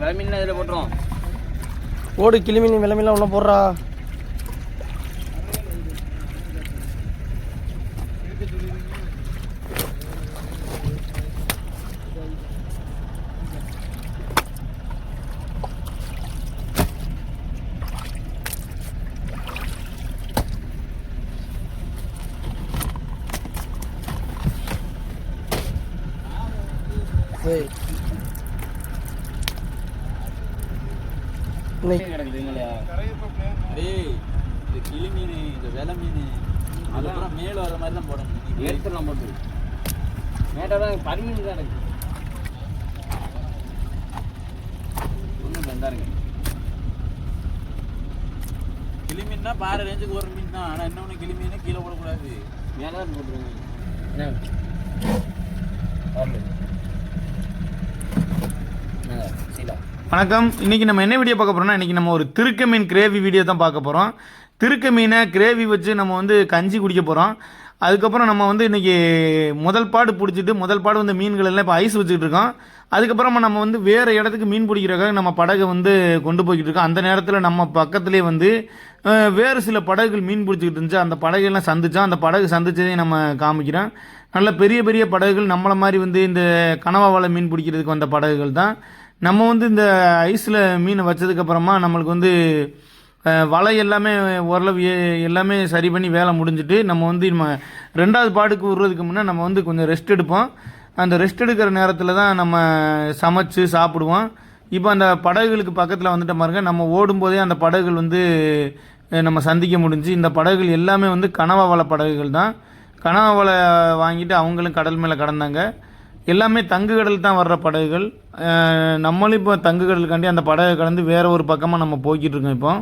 வேற மீன் இதில் போட்டுருவோம் ஓடு கிளி மீன் வெள்ளை மீன்லாம் ஒன்றும் போடுறா. சரி கிளி மீன் இந்த வெலை மீன் அதுக்கப்புறம் மேல் வர மாதிரி தான் போடணும் எடுத்துடலாம் போட்டு மேட்டாக தான் பரிமீன் தான் இருக்கு ஒன்றும் வந்தாருங்க கிளி மீன்னா பாறை ரேஞ்சுக்கு ஒரு மீன் தான் ஆனால் இன்னொன்று கிளி மீன் கீழே போடக்கூடாது மேலே தான் போட்டுருங்க. என்ன வரல வணக்கம். இன்றைக்கி நம்ம என்ன வீடியோ பார்க்க போகிறோம்னா இன்றைக்கி நம்ம ஒரு திருக்க மீன் கிரேவி வீடியோ தான் பார்க்க போகிறோம் திருக்க மீனை கிரேவி வச்சு நம்ம வந்து கஞ்சி குடிக்க போகிறோம் அதுக்கப்புறம் நம்ம வந்து இன்றைக்கி முதல் பாடு பிடிச்சிட்டு முதல் பாடு வந்து மீன்கள் எல்லாம் இப்போ ஐஸ் வச்சுக்கிட்டு இருக்கோம். அதுக்கப்புறமா நம்ம வந்து வேறு இடத்துக்கு மீன் பிடிக்கிறக்காக நம்ம படகை வந்து கொண்டு போய்கிட்டு இருக்கோம். அந்த நேரத்தில் நம்ம பக்கத்துலேயே வந்து வேறு சில படகுகள் மீன் பிடிச்சிக்கிட்டு இருந்துச்சு. அந்த படகுலாம் சந்திச்சோம். அந்த படகு சந்திச்சதையும் நம்ம காமிக்கிறோம். நல்ல பெரிய பெரிய படகுகள் நம்மளை மாதிரி வந்து இந்த கனவா வலை மீன் பிடிக்கிறதுக்கு வந்த படகுகள் தான். நம்ம வந்து இந்த ஐஸில் மீனை வச்சதுக்கப்புறமா நம்மளுக்கு வந்து வலை எல்லாமே ஓரளவு எல்லாமே சரி பண்ணி வேலை முடிஞ்சிட்டு நம்ம வந்து நம்ம ரெண்டாவது பாடுக்கு விடுறதுக்கு முன்னே நம்ம வந்து கொஞ்சம் ரெஸ்ட் எடுப்போம். அந்த ரெஸ்ட் எடுக்கிற நேரத்தில் தான் நம்ம சமைச்சு சாப்பிடுவோம். இப்போ அந்த படகுகளுக்கு பக்கத்தில் வந்துட்ட பாருங்க நம்ம ஓடும்போதே அந்த படகுகள் வந்து நம்ம சந்திக்க முடிஞ்சு இந்த படகுகள் எல்லாமே வந்து கனவா வலை படகுகள் தான். கனவா வலை வாங்கிட்டு அவங்களும் கடல் மேலே கடந்தாங்க. எல்லாமே தங்கு கடல் தான் வர்ற படகுகள். நம்மளும் இப்போ தங்கு கடலுக்காண்டி அந்த படகை கடந்து வேறு ஒரு பக்கமாக நம்ம போய்கிட்டு இருக்கோம் இப்போ.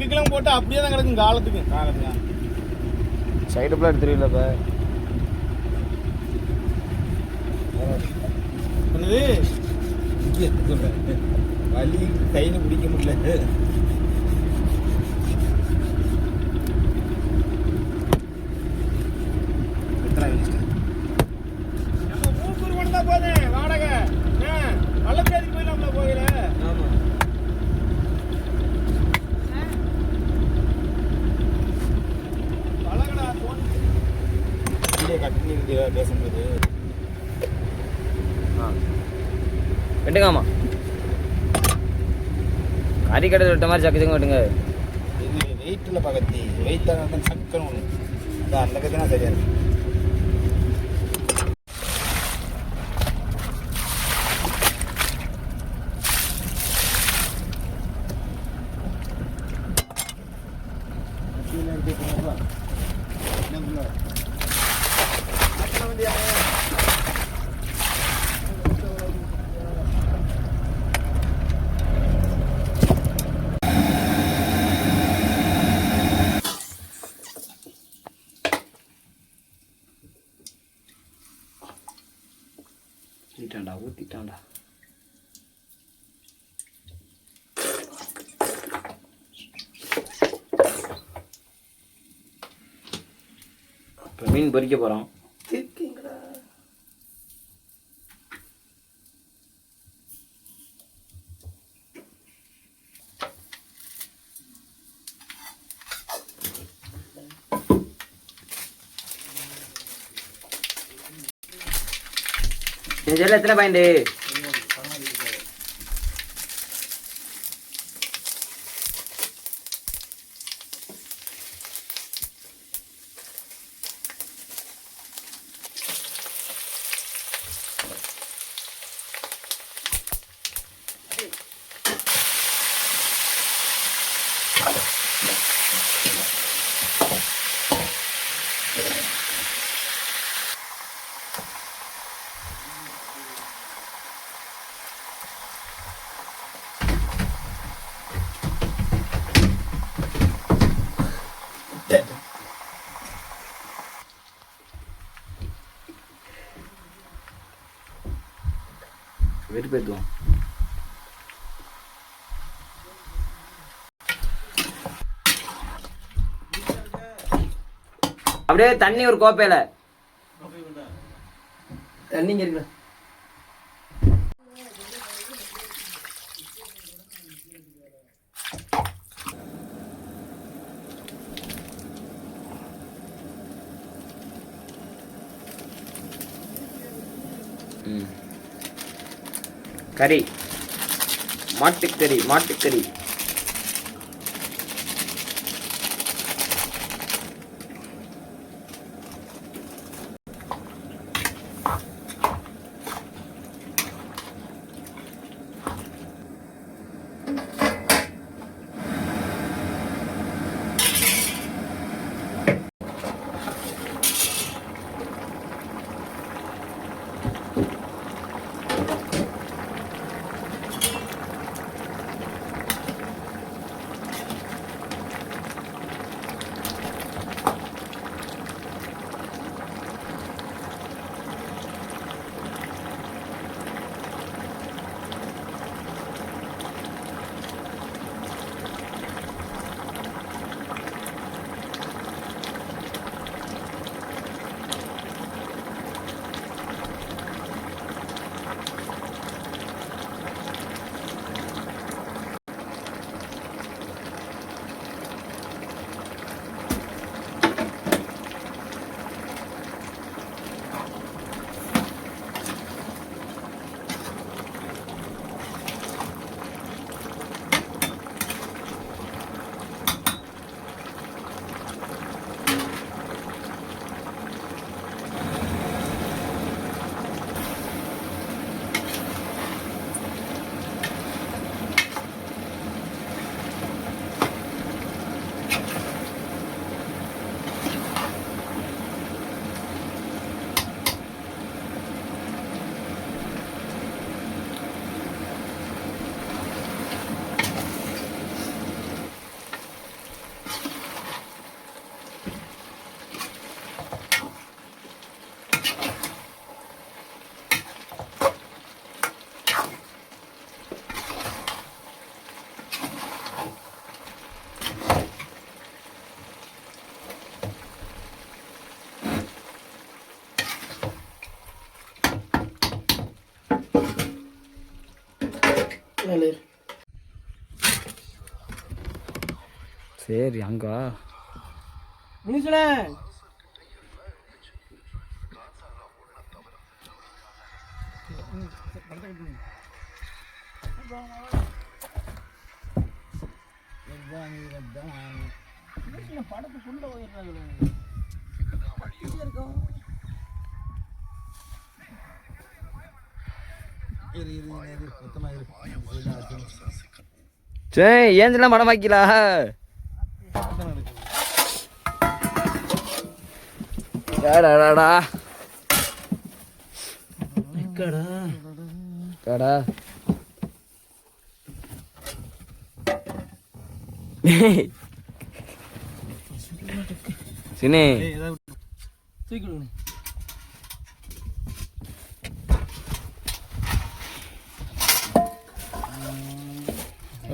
டெக்குக்கெல்லாம் போட்டு அப்படியே தான் கிடக்கும் காலத்துக்கு. காலத்துக்கு சைடு பிள்ளை எடுத்துருவில்ல இப்போ. என்னது? வலி கையில் பிடிக்க முடியல. அடிக்கடி விட்ட மாதிரி சக்கச்சுங்க வெட்டுங்க இது வெயிட்டில் பக்கத்தி வெயிட்டாக தான் சக்கரம் ஒன்று அந்த கத்தினா சரியா இருக்கு. இப்போ மீன் பொரிக்க போகிறோம் செல்ல எத்தனை பாயிண்ட் அப்படியே தண்ணி ஒரு கோப்பையில. தண்ணிங்க இருக்கு. ம். கறி. மாட்டுக்கறி மாட்டுக்கறி. சரி அங்கா முனிசனே படத்துக்குள்ள போயிடுறாங்க சரி ஏஞ்சலாம் மடம் வைக்கலா ஏடாடா கடா கடா சினே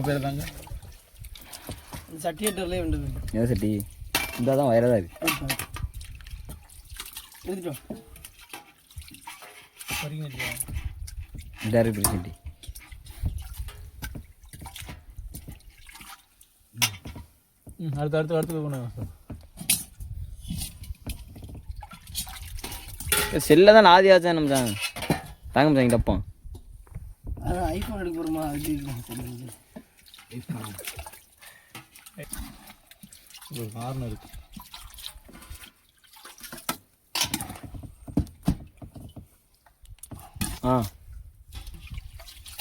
பேர் தாங்க சட்டி ஏட்டர்லேயே வேண்டது சட்டி இந்த தான் இருக்கு எடுத்துட்டோம் இந்த இருக்கு சட்டி ம் அடுத்து அடுத்து அடுத்து சார். செல்ல தான் ஆதி ஆச்சா நம்ம தாங்க மச்சான் டப்பா. அதான் ஐஃபோன் எடுக்க போகிறோமா அது. ஒரு காரணம் இருக்கு. ஆ.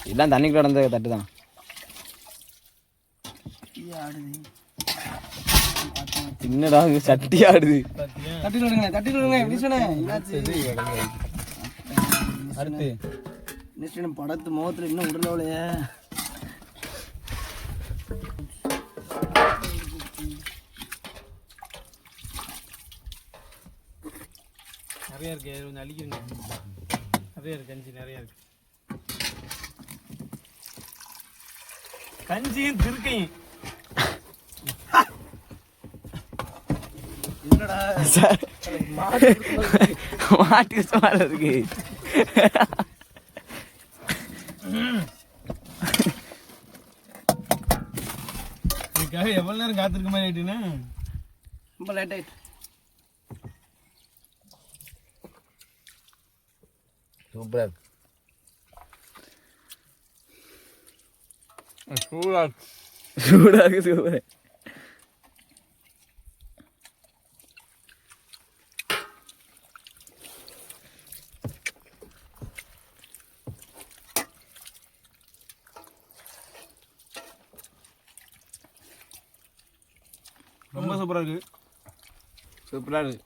எல்லாம் தண்ணிக்குள்ள நடந்த தட்டு தான். இது ஆடுது சின்னடா இது சட்டி ஆடுது. தட்டில் விடுங்க தட்டில் விடுங்க எப்படி சொன்னேன் என்னாச்சு அடுத்து படத்து முகத்தில் இன்னும் விடலவலையே நிறைய இருக்கு கொஞ்சம் அழிக்கிறீங்க. நிறைய இருக்கு கஞ்சி நிறைய இருக்கு. கஞ்சியும் திருக்கையும். மாட்டு சுமார் இருக்கு. இதுக்காக எவ்வளவு நேரம் காத்திருக்க மாதிரி ஆயிட்டுன்னா? ரொம்ப லேட் ஆயிட்டு. சூப்பராக இருக்கு சூடா சூடா இருக்கு சூப்பர் ரொம்ப சூப்பரா இருக்கு சூப்பரா இருக்கு